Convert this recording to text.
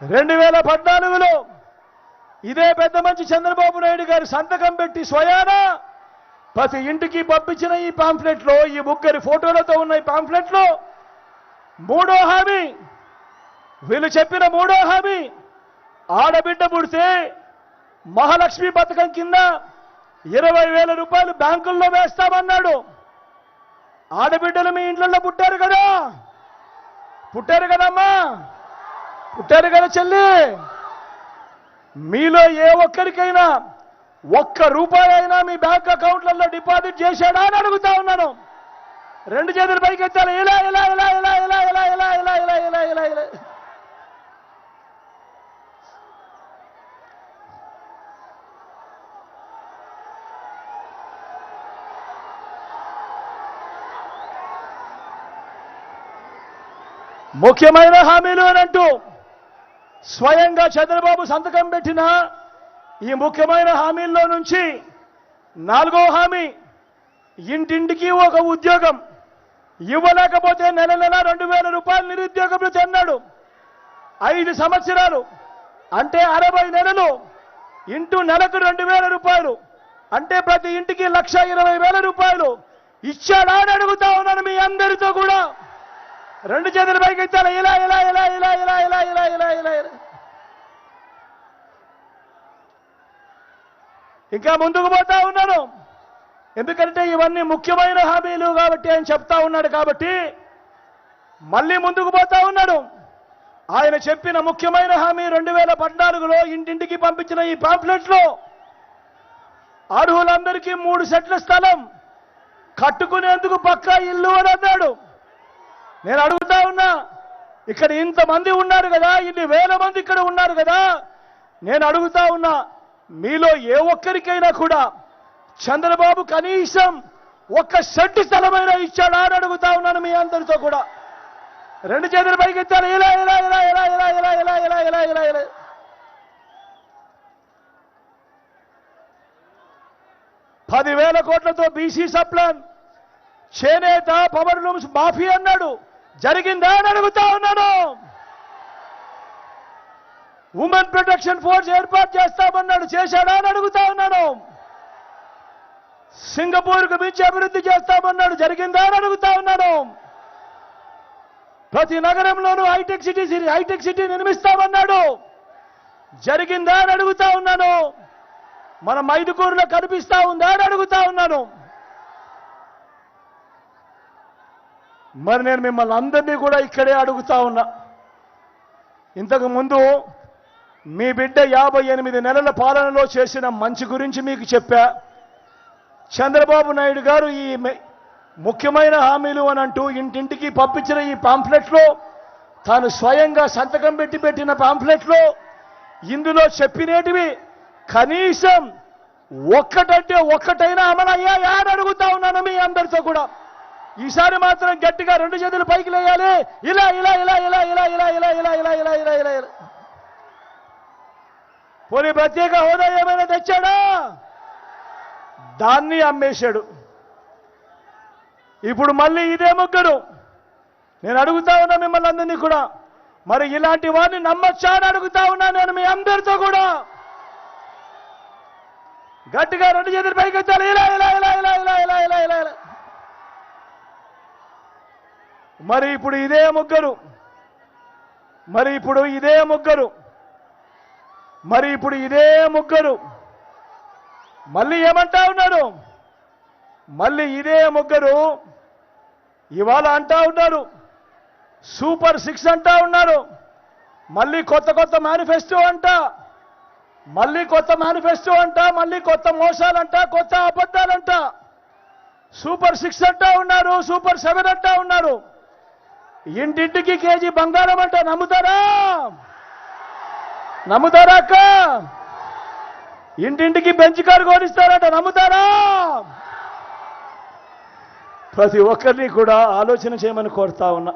రెండు వేల పద్నాలుగులో ఇదే పెద్ద మంచి చంద్రబాబు నాయుడు గారి సంతకం పెట్టి స్వయాన ప్రతి ఇంటికి పంపించిన ఈ పాంఫ్లెట్లో ఈ ముగ్గురి ఫోటోలతో ఉన్న ఈ పాంఫ్లెట్లో మూడో హామీ వీళ్ళు చెప్పిన మూడో హామీ ఆడబిడ్డ పుడితే మహాలక్ష్మి పథకం కింద ఇరవై వేల రూపాయలు బ్యాంకుల్లో వేస్తామన్నాడు. ఆడబిడ్డలు మీ ఇంట్లో పుట్టారు కదా? పుట్టారు కదమ్మా? పుట్టారు కదా చెల్లి మీలో ఏ ఒక్కరికైనా ఒక్క రూపాయి అయినా మీ బ్యాంక్ అకౌంట్లలో డిపాజిట్ చేశాడా అని అడుగుతా ఉన్నాను రెండు చేతులు పైకి ఎత్తాలి ఇలా ఇలా ఇలా ఇలా ఇలా ఇలా ఇలా ఇలా ఇలా ఇలా ఇలా ఇలా ముఖ్యమైన హామీలు అని అంటూ స్వయంగా చంద్రబాబు సంతకం పెట్టిన ఈ ముఖ్యమైన హామీల్లో నుంచి నాలుగో హామీ ఇంటింటికి ఒక ఉద్యోగం ఇవ్వలేకపోతే నెల నెల రెండు వేల రూపాయలు నిరుద్యోగంలో చెన్నాడు. ఐదు సంవత్సరాలు అంటే అరవై నెలలు ఇంటూ నెలకు రెండు వేల రూపాయలు అంటే ప్రతి ఇంటికి లక్ష ఇరవై వేల రూపాయలు ఇచ్చాడా అని అడుగుతా ఉన్నాను మీ అందరితో కూడా. రెండు చేతులు పైకి ఇలా ఇలా ఇలా ఇలా ఇలా ఇలా ఇలా ఇలా ఇలా ఇలా. ఇంకా ముందుకు పోతా ఉన్నాను. ఎందుకంటే ఇవన్నీ ముఖ్యమైన హామీలు కాబట్టి ఆయన చెప్తా ఉన్నాడు కాబట్టి మళ్ళీ ముందుకు పోతా ఉన్నాడు. ఆయన చెప్పిన ముఖ్యమైన హామీ రెండు వేల పద్నాలుగులో ఇంటింటికి పంపించిన ఈ పాంప్లెట్లో అర్హులందరికీ మూడు సెట్ల స్థలం కట్టుకునేందుకు పక్కా ఇల్లు అని అన్నాడు. నేను అడుగుతా ఉన్నా ఇక్కడ ఇంతమంది ఉన్నారు కదా ఇన్ని వేల మంది ఇక్కడ ఉన్నారు కదా నేను అడుగుతా ఉన్నా మీలో ఏ ఒక్కరికైనా కూడా చంద్రబాబు కనీసం ఒక్క సెంటు స్థలమైనా ఇచ్చాడా అని అడుగుతా ఉన్నాను మీ అందరితో కూడా రెండు చేతుల పైకి ఎత్తాను ఇలా ఇలా ఇలా ఇలా ఇలా ఇలా ఇలా ఇలా ఇలా ఇలా ఇలా పదివేల కోట్లతో బీసీ సప్లాన్ చేనేత పవర్ లూమ్స్ మాఫీ అన్నాడు జరిగిందా అని అడుగుతా ఉన్నాను. ఉమెన్ ప్రొటెక్షన్ ఫోర్స్ ఏర్పాటు చేస్తామన్నాడు చేశాడా అని అడుగుతా ఉన్నాను. సింగపూర్కు మించి అభివృద్ధి చేస్తామన్నాడు జరిగిందా అని అడుగుతా ఉన్నాను. ప్రతి నగరంలోనూ హైటెక్ సిటీ హైటెక్ సిటీ నిర్మిస్తామన్నాడు. జరిగిందా అని అడుగుతా ఉన్నాను. మన మైదుకూరులో కనిపిస్తా ఉందా అని అడుగుతా ఉన్నాను. మరి నేను మిమ్మల్ని అందరినీ కూడా ఇక్కడే అడుగుతా ఉన్నా. ఇంతకు ముందు మీ బిడ్డ యాభై ఎనిమిది నెలల పాలనలో చేసిన మంచి గురించి మీకు చెప్పా. చంద్రబాబు నాయుడు గారు ఈ ముఖ్యమైన హామీలు అని అంటూ ఇంటింటికి పంపించిన ఈ పాంప్లెట్లో తాను స్వయంగా సంతకం పెట్టి పెట్టిన పాంప్లెట్లో ఇందులో చెప్పినేటివి కనీసం ఒక్కటంటే ఒక్కటైనా అమలయ్యాయా అని అడుగుతా ఉన్నాను మీ అందరితో కూడా. ఈసారి మాత్రం గట్టిగా రెండు చేతులు పైకి లేయాలి ఇలా ఇలా ఇలా ఇలా ఇలా ఇలా ఇలా ఇలా ఇలా ఇలా ఇలా ఇలా ఇలా పోనీ ప్రత్యేక హోదా ఏమైనా తెచ్చాడా దాన్ని అమ్మేశాడు ఇప్పుడు మళ్ళీ ఇదే ముగ్గురు నేను అడుగుతా ఉన్నా మిమ్మల్ని అందరినీ కూడా మరి ఇలాంటి వారిని నమ్మచ్చా అని అడుగుతా ఉన్నా నేను మీ అందరితో కూడా గట్టిగా రెండు చేతులు పైకి ఎత్తాలి ఇలా ఇలా ఇలా ఇలా ఇలా ఇలా ఇలా ఇలా ఇలా మరి ఇప్పుడు ఇదే ముగ్గురు. మరి ఇప్పుడు ఇదే ముగ్గురు. మరి ఇప్పుడు ఇదే ముగ్గురు. మళ్ళీ ఏమంటా ఉన్నాడు? మళ్ళీ ఇదే ముగ్గురు. ఇవాళ అంటా ఉన్నారు సూపర్ సిక్స్ అంటా ఉన్నారు మళ్ళీ కొత్త కొత్త మేనిఫెస్టో అంట. మళ్ళీ కొత్త మేనిఫెస్టో అంట. మళ్ళీ కొత్త మోసాలంట. కొత్త అబద్ధాలంట. సూపర్ సిక్స్ అంటా ఉన్నారు సూపర్ సెవెన్ అంటా ఉన్నారు ఇంటింటికి కేజీ బంగారం అంట నమ్ముతారా? నమ్ముతారా అక్క? ఇంటింటికి బెంచ్ కారు కొనిస్తారంట నమ్ముతారా? ప్రతి ఒక్కరిని కూడా ఆలోచన చేయమని కోరుతా ఉన్నా.